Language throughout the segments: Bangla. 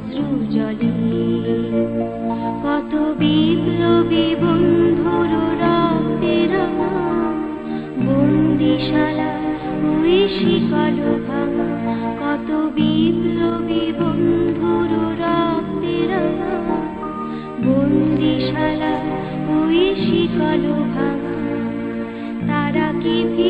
অশ্রু জলে। কত বিপ্লবী বন্ধুর রক্তের বন্দিশালা ওই শিকল কত বিপ্লবী বন্ধুর বন্দিশালা তারা কি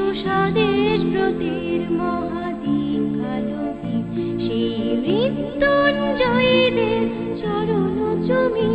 এসো স্বদেশ ব্রতের মহাদীক্ষালোকে সেই মৃত্যুঞ্জয়ীদের চরণ চুমি